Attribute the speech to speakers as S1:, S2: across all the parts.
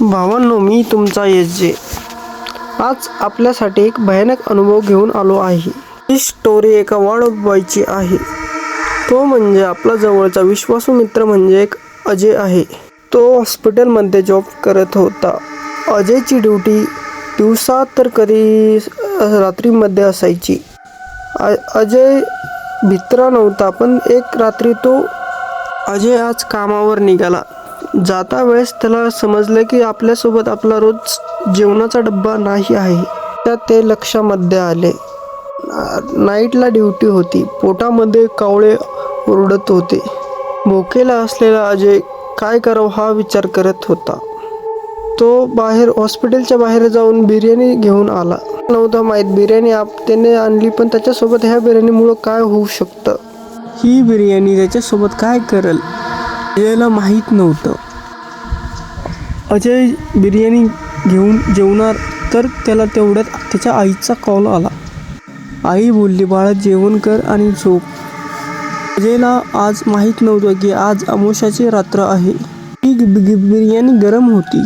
S1: भावांनो मी तुमचा एस जे. आज आपल्यासाठी एक भयानक अनुभव घेऊन आलो आहे. ही स्टोरी एका वार्ड आहे. तो म्हणजे आपला जवळचा विश्वासू मित्र म्हणजे एक अजय आहे. तो हॉस्पिटलमध्ये जॉब करत होता. अजयची ड्युटी दिवसात तर कधी रात्रीमध्ये असायची. अ- अजय भित्रा नव्हता पण एक रात्री तो अजय आज कामावर निघाला. जाता वेळेस त्याला समजलं की आपल्यासोबत आपला रोज जेवणाचा डब्बा नाही आहे. त्यात ते लक्षामध्ये आले. नाईटला ड्युटी होती. पोटामध्ये कावळे ओरडत होते. भोकेला असलेला अजय काय करावं हा विचार करत होता. तो बाहेर हॉस्पिटलच्या बाहेर जाऊन बिर्याणी घेऊन आला. नव्हता माहीत बिर्याणी आप त्याने आणली पण त्याच्यासोबत ह्या बिर्याणीमुळं काय होऊ शकतं? ही बिर्याणी त्याच्यासोबत काय करेल? अजयला माहीत नव्हतं. अजय बिर्याणी घेऊन जेवणार तर त्याला तेवढ्यात त्याच्या आईचा कॉल आला. आई बोलली बाळा जेवण कर आणि झोप. अजयला आज माहीत नव्हतं की आज अमोशाची रात्र आहे. ती बिर्याणी गरम होती.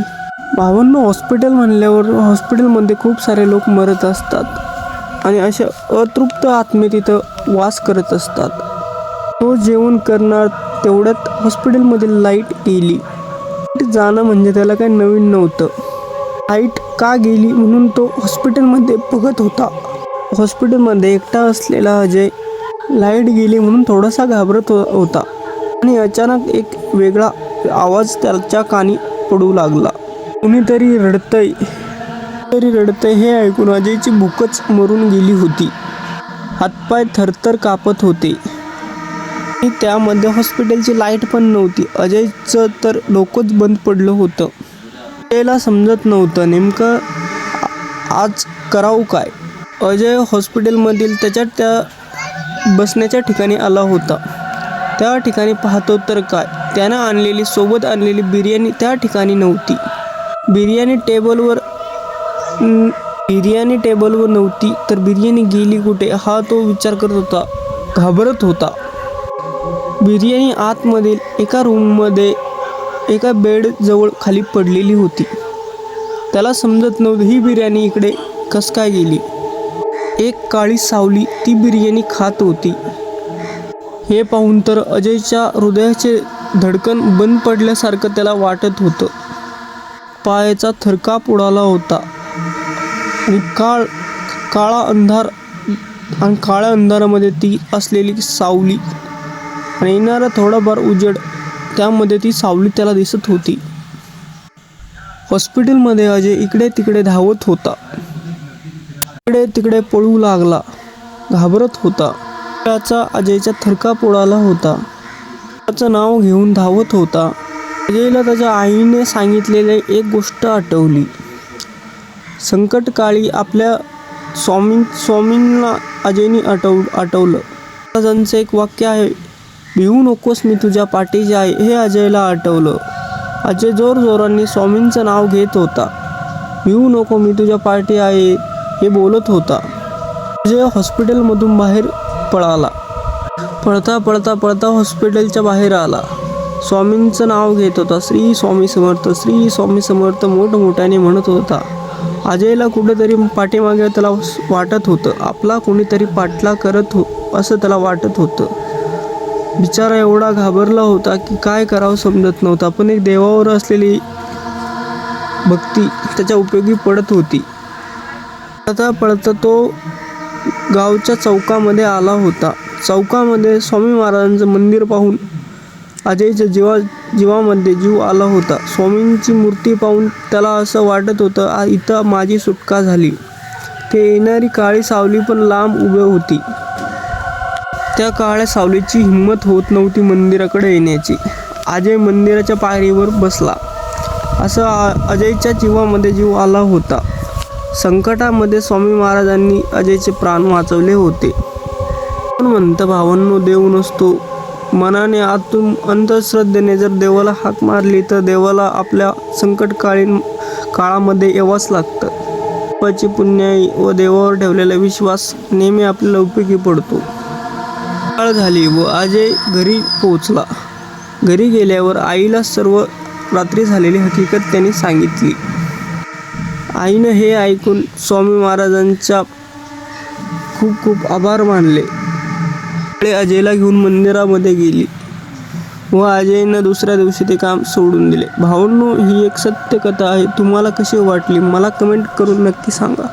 S1: भावांना हॉस्पिटल म्हणल्यावर हॉस्पिटलमध्ये खूप सारे लोक मरत असतात आणि अशा अतृप्त आत्मे तिथं वास करत असतात. तो जेवण करणार तेवढ्यात हॉस्पिटलमध्ये लाइट गेली. जाणं म्हणजे त्याला काही नवीन नव्हतं. लाइट का गेली म्हणून तो हॉस्पिटलमध्ये बघत होता. हॉस्पिटलमध्ये एकटा असलेला अजय लाइट गेली म्हणून थोडासा घाबरत हो-, होता. आणि अचानक एक वेगळा आवाज त्याच्या कानी पडू लागला. कुणीतरी रडतंय. तरी रडतंय हे ऐकून अजयची भूकच मरून गेली होती. हातपाय थरथर कापत होते. त्यामध्ये हॉस्पिटलची लाइट पण नव्हती. अजयचं तर डोकंच बंद पडलं होतं. त्याला समजत नव्हतं नेमकं आज करावं काय? अजय हॉस्पिटलमधील त्याच्या त्या बसण्याच्या ठिकाणी आला होता. त्या ठिकाणी पाहतो तर काय? त्यानं आणलेली सोबत आणलेली बिर्याणी त्या ठिकाणी नव्हती. बिर्याणी टेबलवर बिर्याणी टेबलवर नव्हती तर बिर्याणी गेली कुठे? हा तो विचार करत होता घाबरत होता. बिर्याणी आतमधील एका रूममध्ये एका बेडजवळ खाली पडलेली होती. त्याला समजत नव्हती ही बिर्याणी इकडे कस काय गेली. एक काळी सावली ती बिर्याणी खात होती. हे पाहून तर अजयच्या हृदयाचे धडकन बंद पडल्यासारखं त्याला वाटत होतं. पायाचा थरकाप उडाला होता. आणि काळ काळा अंधार आणि काळ्या अंधारामध्ये ती असलेली सावली आणि येणारा थोडाफार उजेड त्यामध्ये ती सावली त्याला दिसत होती. हॉस्पिटलमध्ये अजय इकडे तिकडे धावत होता. इकडे तिकडे पळू लागला घाबरत होता. त्याचा अजयचा थरका पोळाला होता. त्याचं नाव घेऊन धावत होता. अजयला त्याच्या आईने सांगितलेली एक गोष्ट आठवली. संकटकाळी आपल्या स्वामी स्वामींना अजयने आठव आठवलं. त्यांचं एक वाक्य आहे भिवू नकोस मी तुझ्या पाठीशी आहे हे अजयला आठवलं. अजय जोरजोरांनी स्वामींचं नाव घेत होता. भिवू नको मी तुझ्या पाठी आहे हे बोलत होता. अजय हॉस्पिटलमधून बाहेर पळाला. पळता पळता पळता हॉस्पिटलच्या बाहेर आला. स्वामींचं नाव घेत होता. श्री स्वामी समर्थ श्री स्वामी समर्थ मोठमोठ्याने म्हणत होता. अजयला कुठेतरी पाठीमागे त्याला वाटत होतं. आपला कोणीतरी पाठला करत हो असं त्याला वाटत होतं. बिचारा एवढा घाबरला होता की काय करावं समजत नव्हता. पण एक देवावर असलेली भक्ती त्याच्या उपयोगी पडत होती. पळता पळता तो गावच्या चौकामध्ये आला होता. चौकामध्ये स्वामी महाराजांचं मंदिर पाहून अजयच्या जीवा जीवामध्ये जीव आला होता. स्वामींची मूर्ती पाहून त्याला असं वाटत होतं इथं माझी सुटका झाली. ते येणारी काळी सावली पण लांब उभे होती. त्या काळ्या सावलीची हिंमत होत नव्हती मंदिराकडे येण्याची. अजय मंदिराच्या पायरीवर बसला. असं आ- अजयच्या जीवामध्ये जीव आला होता. संकटामध्ये स्वामी महाराजांनी अजयचे प्राण वाचवले होते. पण म्हणतं भावांनो देव नसतो. मनाने आतून अंधश्रद्धेने जर देवाला हाक मारली तर देवाला आपल्या संकटकालीन काळामध्ये यावंच लागतं. पाची पुण्याई व देवावर ठेवलेला विश्वास नेहमी आपल्याला उपयोगी पडतो. काळ झाली व अजय घरी पोहोचला. घरी गेल्यावर आईला सर्व रात्री झालेली हकीकत त्यांनी सांगितली. आईनं हे ऐकून स्वामी महाराजांच्या खूप खूप आभार मानले. अजयला घेऊन मंदिरामध्ये गेली व अजयनं दुसऱ्या दिवशी ते काम सोडून दिले. भाऊंनो ही एक सत्य कथा आहे. तुम्हाला कशी वाटली? मला कमेंट करून नक्की सांगा.